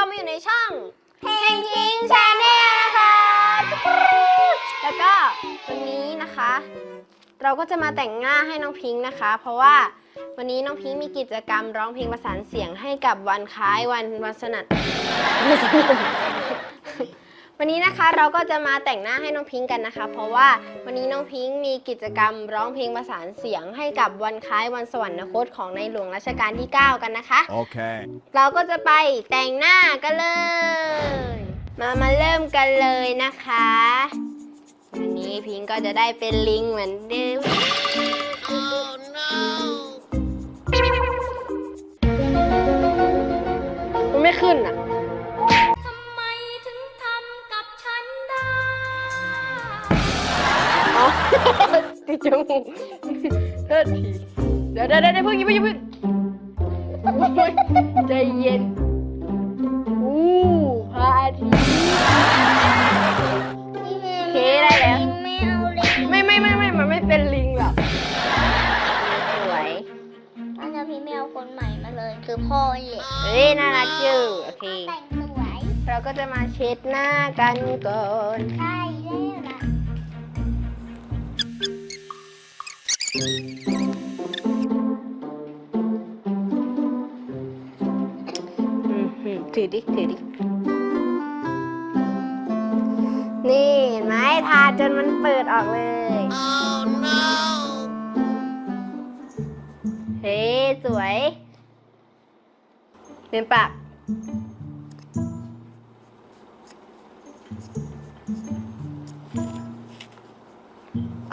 อนๆวันนี้ก็มาอยู่ในช่องเพลงพิงชาแนลนะคะ แล้วก็วันนี้นะคะ เราก็จะมาแต่งหน้าให้น้องพิงค์นะคะ เพราะว่าวันนี้น้องพิงค์มีกิจกรรมร้องเพลงประสานเสียงให้กับวันคล้ายวันวันสนัด วันนี้นะคะเราก็จะมาแต่งหน้าให้น้องพิงค์กันนะคะ เพราะว่าวันนี้น้องพิงค์มีกิจกรรมร้องเพลงประสานเสียงให้กับวันคล้ายวันสวรรคตของในหลวงรัชกาลที่ 9 กันนะคะ Okay. เราก็จะไปแต่งหน้ากันเลย มามาเริ่มกันเลยนะคะวันนี้พิงค์ก็จะได้เป็นลิงเหมือนเดิม มันไม่ขึ้นอะ ติดจมูกโทษทีเดี๋ยวเดี๋ยวเดี๋ยวเดี๋ยวเพิ่งอย่าเพิ่งอย่าเพิ่งโอ๊ยใจเย็นอู้พระอาทิตย์โอเคได้แล้วไม่เอาเลยไม่ไม่ไม่ไม่มันไม่เป็นลิงหรอกสวยตอนนี้พี่ไม่เอาคนใหม่มาเลย คือพ่อเหละเฮ้ยน่ารักจือโอเคแต่งสวยเราก็จะมาเช็ดหน้ากันก่อนใช่แล้ว ถือดิ ถือดิ นี่เห็นไหมทาจนมันเปิดออกเลยเฮ้สวยเป็นปาก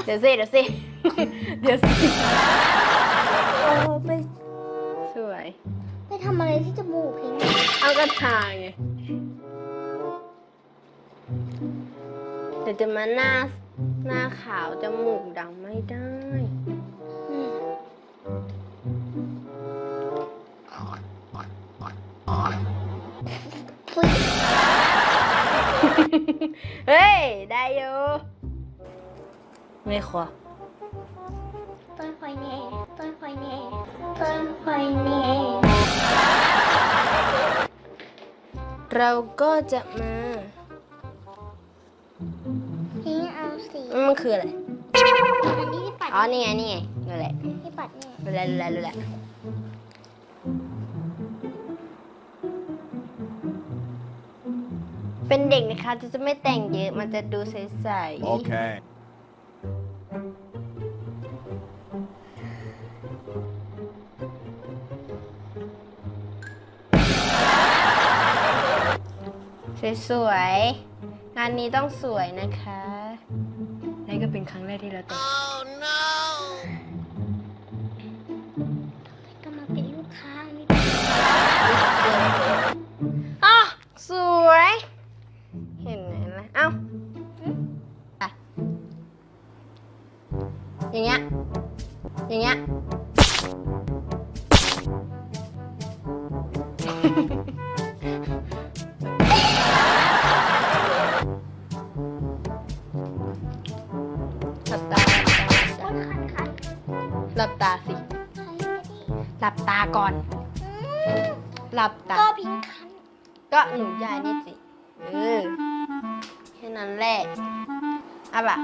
เดี๋ยวสิเดี๋ยวสิ เดี๋ยวสิโอ้ไม่สวย ไปทำอะไรที่จมูกพิงค์เอากระทาไงเดี๋ยวจะมาหน้าหน้าขาวจมูกดำไม่ได้อืมอุ๊ยเฮ้ย ได้อยู่ไม่ขอต้นค อยแน่ต้นคอยแน่ต้นคอยแน่เราก็จะมาพิงค์เอาสีมันคืออะไร อันนี้ที่ปัดอ๋อ นี่ไง นี่ไงนั่นแหละที่ปัดเนี่ยรู้แล้วรู้แล้วรู้แล้วเป็นเด็กนะคะจะจะไม่แต่งเยอะ มันจะดูใสๆ Okay. สวยๆ งานนี้ต้องสวยนะคะนี่ก็เป็นครั้งแรกที่เราแต่งก็มาเป็นลูกค้านี่อ๋อสวย เห็นไหมล่ะเอ้าอะอย่างเงี้ย อย่างเงี้ย ตาก่อน หลับตา ก็พิงค์คันก็หนูยายนี่สิ เออ แค่นั้นแหละอะปะ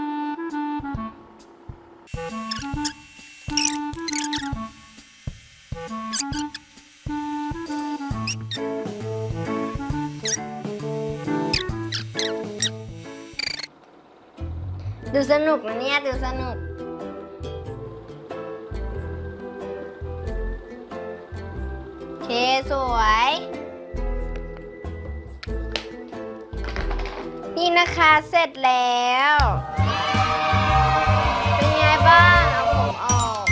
ดูสนุกนะเนี่ย ดูสนุก เคสวย นี่นะคะเสร็จแล้ว เป็นไงบ้างเอาผมออก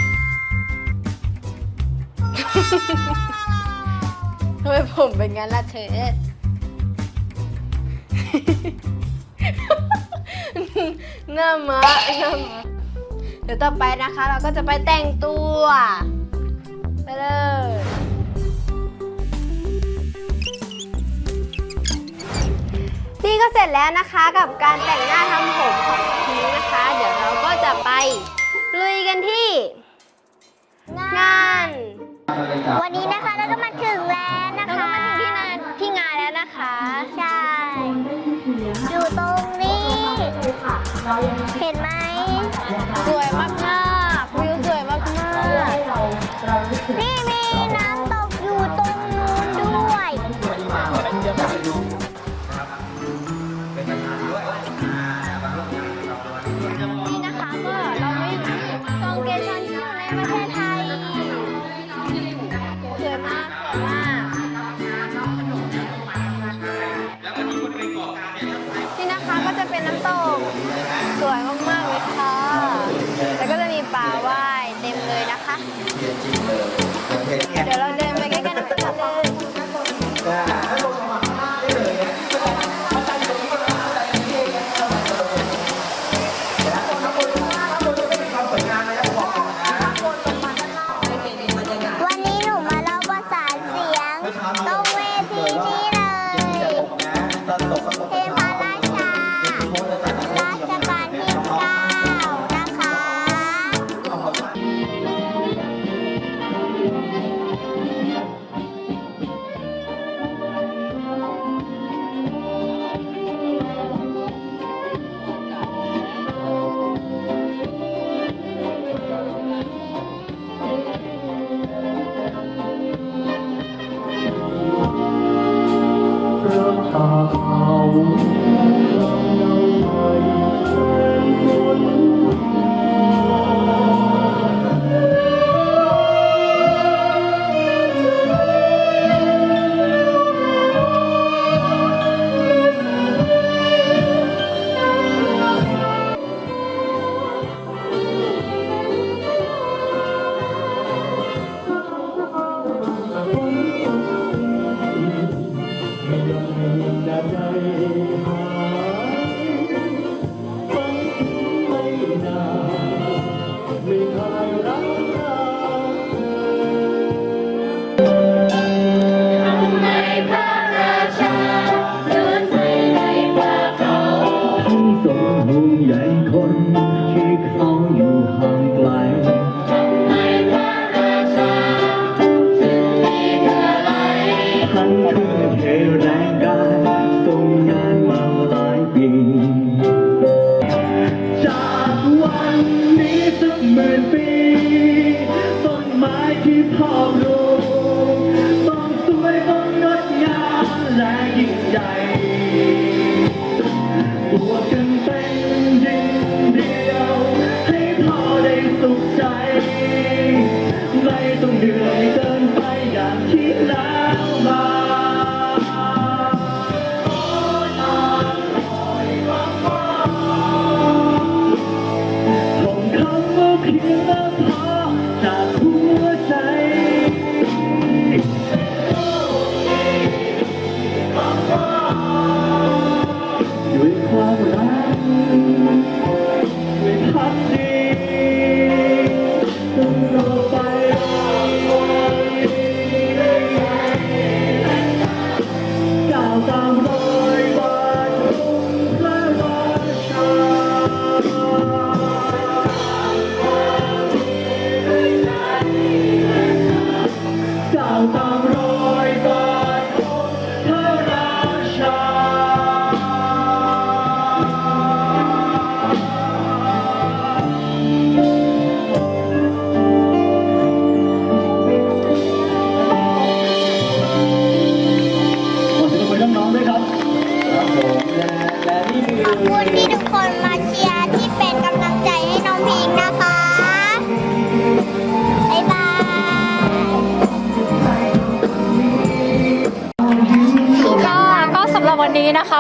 ทำไมผมเป็นงั้นล่ะเธอ หน้ามะหน้ามะเดี๋ยวต่อไปนะคะ เราก็จะไปแต่งตัว ไปเลย ร็จแล้วนะคะกับการแต่งหน้าทำผมของพิงค์นะคะ เดี๋ยวเราก็จะไปลุยกันที่วันนี้นะคะเราก็มาถึงแล้วนะแล้วก็คะมาถึงที่งานที่งานแล้วนะคะ ใช่ อยู่ตรงนี้ เห็นไหมสวย วยมากสวยมากนี่นะคะก็จะเป็นน้ำตกสวยมากๆเลยค่ะ แล้วก็จะมีปลาว่ายเต็มเลยนะคะ เดี๋ยวเราเดินไปใกล้ๆน้ำตกเลย ทั้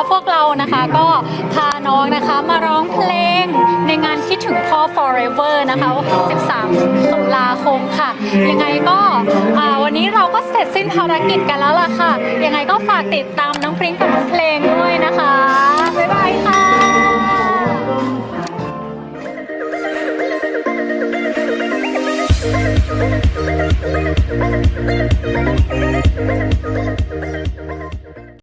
พวกเรานะคะก็พาน้องนะคะมาร้องเพลงในงานคิดถึงพ่อ forever นะคะ 13 ตุลาคมค่ะ ยังไงก็วันนี้เราก็เสร็จสิ้นภารกิจกันแล้วล่ะค่ะ ยังไงก็ฝากติดตามน้องพริ้งกับน้องเพลง